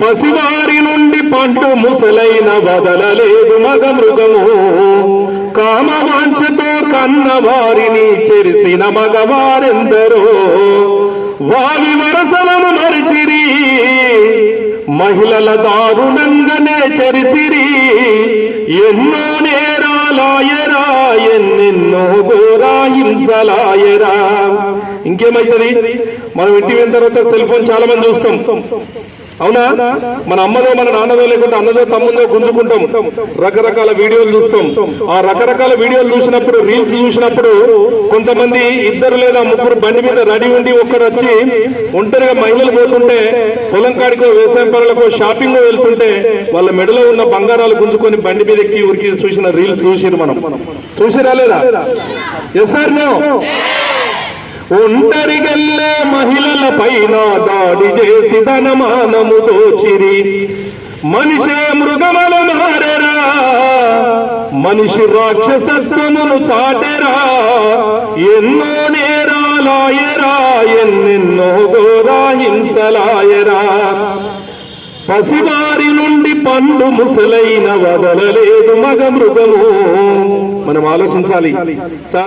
పసివారి నుండి పంటు ముసలైన వదలలేదు మగ మృగము కామవాంఛతో కన్న వారిని చెరిసిన మగవారెందరో. వారి వరసలను మరిచిరి. మహిళల దారుణంగానే చెరిసిరి. ఎన్నో నేరాలాయరా ఎన్నెన్నో ఘోరా హింసలాయరా. ఇంకేమైతుంది? మనం ఇంటి తర్వాత సెల్ ఫోన్ చాలా మంది చూస్తాం. అవునా? మన అమ్మదో మన నాన్నదో లేకుంటే అన్నదో తమ్ముందో గుంజుకుంటాం. రకరకాల వీడియోలు చూస్తాం. ఆ రకరకాల వీడియోలు చూసినప్పుడు రీల్స్ చూసినప్పుడు కొంతమంది ఇద్దరు లేదా ముగ్గురు బండి మీద రెడీ ఉండి ఒక్కరు వచ్చి ఒంటరిగా మహిళలు పోతుంటే పొలం కాడికో వ్యవసాయం పనులకో షాపింగ్ వెళ్తుంటే వాళ్ళ మెడలో ఉన్న బంగారాలు గుంజుకొని బండి మీద ఎక్కి ఉరికి చూసిన రీల్స్ చూసిరు మనం. చూసిరా లేదా? ఎస్ సార్ ఒంటరిగల్లే మహిళల పైన దాడి చేసి ధనమానముతో చిరి. మనిషే మృగమల మారెరా. మనిషి రాక్షసత్వమును సాటెరా. ఎన్నో నేరాలాయరా ఎన్నెన్నో ఘోరా హింసలాయరా పసివారి నుండి పండు ముసలైన వదలలేదు మగ మృగము. మనం ఆలోచించాలి. సార్